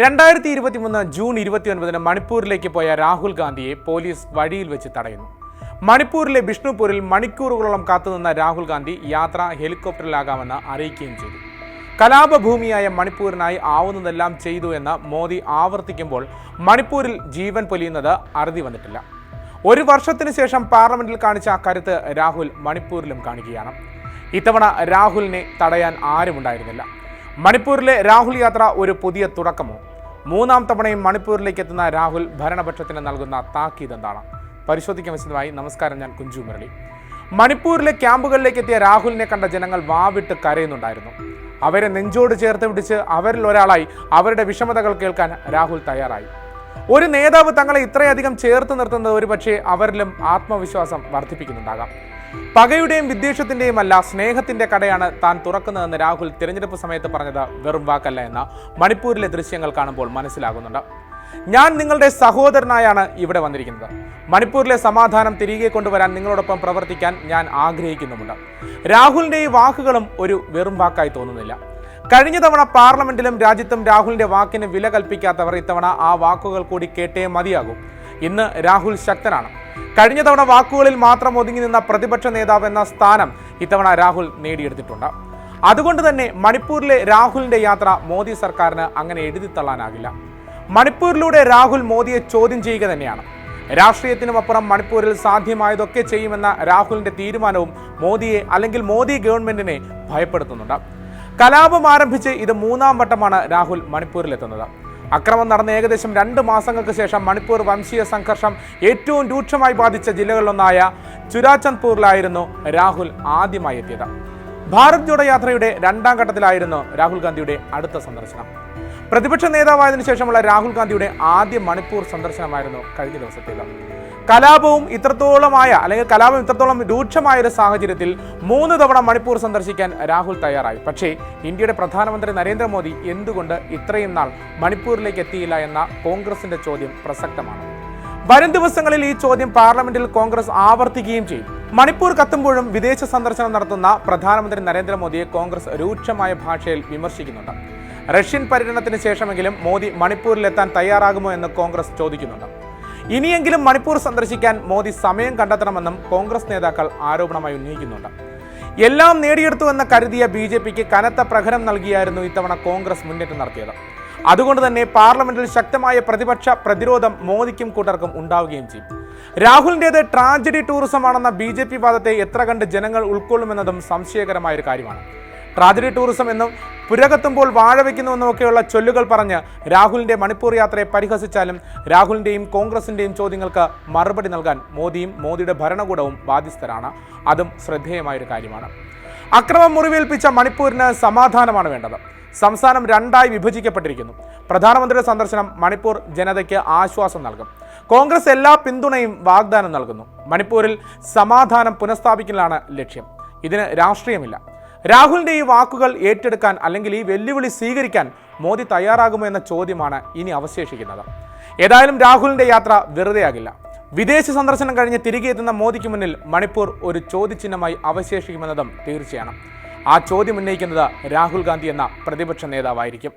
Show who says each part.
Speaker 1: രണ്ടായിരത്തി ഇരുപത്തിമൂന്ന് ജൂൺ ഇരുപത്തിയൊൻപതിന് മണിപ്പൂരിലേക്ക് പോയ രാഹുൽ ഗാന്ധിയെ പോലീസ് വഴിയിൽ വെച്ച് തടയുന്നു. മണിപ്പൂരിലെ ബിഷ്ണുപൂരിൽ മണിക്കൂറുകളോളം കാത്തുനിന്ന രാഹുൽ ഗാന്ധി യാത്ര ഹെലികോപ്റ്ററിലാകാമെന്ന് അറിയിക്കുകയും ചെയ്തു. കലാപഭൂമിയായ മണിപ്പൂരിനായി ആവുന്നതെല്ലാം ചെയ്തു എന്ന് മോദി ആവർത്തിക്കുമ്പോൾ മണിപ്പൂരിൽ ജീവൻ പൊലിയുന്നത് അറുതി വന്നിട്ടില്ല. ഒരു വർഷത്തിന് ശേഷം പാർലമെന്റിൽ കാണിച്ച കരുത്ത് രാഹുൽ മണിപ്പൂരിലും കാണിക്കുകയാണ് ഇത്തവണ രാഹുലിനെ തടയാൻ ആരുമുണ്ടായിരുന്നില്ല. മണിപ്പൂരിലെ രാഹുൽ യാത്ര ഒരു പുതിയ തുടക്കമോ? മൂന്നാം തവണയും മണിപ്പൂരിലേക്ക് എത്തുന്ന രാഹുൽ ഭരണപക്ഷത്തിന് നൽകുന്ന താക്കീത് എന്താണ്? പരിശോധിക്കാൻ വിശദമായി നമസ്കാരം ഞാൻ കുഞ്ചു മുരളി. മണിപ്പൂരിലെ ക്യാമ്പുകളിലേക്ക് എത്തിയ രാഹുലിനെ കണ്ട ജനങ്ങൾ വാവിട്ട് കരയുന്നുണ്ടായിരുന്നു. അവരെ നെഞ്ചോട് ചേർത്ത് പിടിച്ച് അവരിൽ ഒരാളായി അവരുടെ വിഷമതകൾ കേൾക്കാൻ രാഹുൽ തയ്യാറായി. ഒരു നേതാവ് തങ്ങളെ ഇത്രയധികം ചേർത്ത് നിർത്തുന്നത് ഒരുപക്ഷെ അവരിലും ആത്മവിശ്വാസം വർദ്ധിപ്പിക്കുന്നുണ്ടാകാം. പകയുടെയും വിദ്വേഷത്തിന്റെയും അല്ല സ്നേഹത്തിന്റെ കടയാണ് താൻ തുറക്കുന്നതെന്ന് രാഹുൽ തിരഞ്ഞെടുപ്പ് സമയത്ത് പറഞ്ഞത് വെറും വാക്കല്ല എന്ന മണിപ്പൂരിലെ ദൃശ്യങ്ങൾ കാണുമ്പോൾ മനസ്സിലാകുന്നുണ്ട്. ഞാൻ നിങ്ങളുടെ സഹോദരനായാണ് ഇവിടെ വന്നിരിക്കുന്നത്. മണിപ്പൂരിലെ സമാധാനം തിരികെ കൊണ്ടുവരാൻ നിങ്ങളോടൊപ്പം പ്രവർത്തിക്കാൻ ഞാൻ ആഗ്രഹിക്കുന്നുമുണ്ട്. രാഹുലിന്റെ ഈ വാക്കുകളും ഒരു വെറും വാക്കായി തോന്നുന്നില്ല. കഴിഞ്ഞ തവണ പാർലമെന്റിലും രാജ്യത്തും രാഹുലിന്റെ വാക്കിന് വില കൽപ്പിക്കാത്തവർ ഇത്തവണ ആ വാക്കുകൾ കൂടി കേട്ടേ മതിയാകും. ഇന്ന് രാഹുൽ ശക്തനാണ്. കഴിഞ്ഞ തവണ വാക്കുകളിൽ മാത്രം ഒതുങ്ങി നിന്ന പ്രതിപക്ഷ നേതാവ് എന്ന സ്ഥാനം ഇത്തവണ രാഹുൽ നേടിയെടുത്തിട്ടുണ്ട്. അതുകൊണ്ട് തന്നെ മണിപ്പൂരിലെ രാഹുലിന്റെ യാത്ര മോദി സർക്കാരിന് അങ്ങനെ എഴുതി തള്ളാനാകില്ല. മണിപ്പൂരിലൂടെ രാഹുൽ മോദിയെ ചോദ്യം ചെയ്യുക തന്നെയാണ്. രാഷ്ട്രീയത്തിനും അപ്പുറം മണിപ്പൂരിൽ സാധ്യമായതൊക്കെ ചെയ്യുമെന്ന രാഹുലിന്റെ തീരുമാനവും മോദിയെ അല്ലെങ്കിൽ മോദി ഗവൺമെന്റിനെ ഭയപ്പെടുത്തുന്നുണ്ട്. കലാപം ആരംഭിച്ച് ഇത് മൂന്നാം വട്ടമാണ് രാഹുൽ മണിപ്പൂരിലെത്തുന്നത്. അക്രമം നടന്ന ഏകദേശം രണ്ട് മാസങ്ങൾക്ക് ശേഷം മണിപ്പൂർ വംശീയ സംഘർഷം ഏറ്റവും രൂക്ഷമായി ബാധിച്ച ജില്ലകളിലൊന്നായ ചുരാചന്ദ്പൂരിലായിരുന്നു രാഹുൽ ആദ്യമായി എത്തിയത്. ഭാരത് ജോഡോ യാത്രയുടെ രണ്ടാം ഘട്ടത്തിലായിരുന്നു രാഹുൽ ഗാന്ധിയുടെ അടുത്ത സന്ദർശനം. പ്രതിപക്ഷ നേതാവായതിനു ശേഷമുള്ള രാഹുൽ ഗാന്ധിയുടെ ആദ്യ മണിപ്പൂർ സന്ദർശനമായിരുന്നു കഴിഞ്ഞ ദിവസത്തേത്. കലാപവും ഇത്രത്തോളമായ അല്ലെങ്കിൽ കലാപം ഇത്രത്തോളം രൂക്ഷമായ ഒരു സാഹചര്യത്തിൽ മൂന്ന് തവണ മണിപ്പൂർ സന്ദർശിക്കാൻ രാഹുൽ തയ്യാറായി. പക്ഷേ ഇന്ത്യയുടെ പ്രധാനമന്ത്രി നരേന്ദ്രമോദി എന്തുകൊണ്ട് ഇത്രയും നാൾ മണിപ്പൂരിലേക്ക് എത്തിയില്ല എന്ന കോൺഗ്രസിന്റെ ചോദ്യം പ്രസക്തമാണ്. വരും ദിവസങ്ങളിൽ ഈ ചോദ്യം പാർലമെന്റിൽ കോൺഗ്രസ് ആവർത്തിക്കുകയും ചെയ്യും. മണിപ്പൂർ കത്തുമ്പോഴും വിദേശ സന്ദർശനം നടത്തുന്ന പ്രധാനമന്ത്രി നരേന്ദ്രമോദിയെ കോൺഗ്രസ് രൂക്ഷമായ ഭാഷയിൽ വിമർശിക്കുന്നുണ്ട്. റഷ്യൻ പര്യടനത്തിന് ശേഷമെങ്കിലും മോദി മണിപ്പൂരിലെത്താൻ തയ്യാറാകുമോ എന്ന് കോൺഗ്രസ് ചോദിക്കുന്നുണ്ട്. ഇനിയെങ്കിലും മണിപ്പൂർ സന്ദർശിക്കാൻ മോദി സമയം കണ്ടെത്തണമെന്നും കോൺഗ്രസ് നേതാക്കൾ ആരോപണമായി ഉന്നയിക്കുന്നുണ്ട്. എല്ലാം നേടിയെടുത്തുവെന്ന് കരുതിയ ബി ജെ പിക്ക് കനത്ത പ്രഹരം നൽകിയായിരുന്നു ഇത്തവണ കോൺഗ്രസ് മുന്നേറ്റം നടത്തിയത്. അതുകൊണ്ട് തന്നെ പാർലമെന്റിൽ ശക്തമായ പ്രതിപക്ഷ പ്രതിരോധം മോദിക്കും കൂട്ടർക്കും ഉണ്ടാവുകയും ചെയ്യും. രാഹുലിന്റേത് ട്രാജഡി ടൂറിസം ആണെന്ന ബി ജെ പി വാദത്തെ എത്ര കണ്ട് ജനങ്ങൾ ഉൾക്കൊള്ളുമെന്നതും സംശയകരമായ ഒരു കാര്യമാണ്. ട്രാജഡി ടൂറിസം എന്നും പുരകത്തുമ്പോൾ വാഴ വയ്ക്കുന്നുവെന്നൊക്കെയുള്ള ചൊല്ലുകൾ പറഞ്ഞ് രാഹുലിന്റെ മണിപ്പൂർ യാത്രയെ പരിഹസിച്ചാലും രാഹുലിന്റെയും കോൺഗ്രസിന്റെയും ചോദ്യങ്ങൾക്ക് മറുപടി നൽകാൻ മോദിയും മോദിയുടെ ഭരണകൂടവും ബാധ്യസ്ഥരാണ്. അതും ശ്രദ്ധേയമായൊരു കാര്യമാണ്. അക്രമം മുറിവേൽപ്പിച്ച മണിപ്പൂരിന് സമാധാനമാണ് വേണ്ടത്. സംസ്ഥാനം രണ്ടായി വിഭജിക്കപ്പെട്ടിരിക്കുന്നു. പ്രധാനമന്ത്രിയുടെ സന്ദർശനം മണിപ്പൂർ ജനതയ്ക്ക് ആശ്വാസം നൽകും. കോൺഗ്രസ് എല്ലാ പിന്തുണയും വാഗ്ദാനം നൽകുന്നു. മണിപ്പൂരിൽ സമാധാനം പുനഃസ്ഥാപിക്കലാണ് ലക്ഷ്യം. ഇതിന് രാഷ്ട്രീയമില്ല. രാഹുലിന്റെ ഈ വാക്കുകൾ ഏറ്റെടുക്കാൻ അല്ലെങ്കിൽ ഈ വെല്ലുവിളി സ്വീകരിക്കാൻ മോദി തയ്യാറാകുമോ എന്ന ചോദ്യമാണ് ഇനി അവശേഷിക്കുന്നത്. ഏതായാലും രാഹുലിന്റെ യാത്ര വെറുതെയാകില്ല. വിദേശ സന്ദർശനം കഴിഞ്ഞ് തിരികെ എത്തുന്ന മോദിക്ക് മുന്നിൽ മണിപ്പൂർ ഒരു ചോദ്യചിഹ്നമായി അവശേഷിക്കുമെന്നതും തീർച്ചയാണ്. ആ ചോദ്യം ഉന്നയിക്കുന്നത് രാഹുൽ ഗാന്ധി എന്ന പ്രതിപക്ഷ നേതാവായിരിക്കും.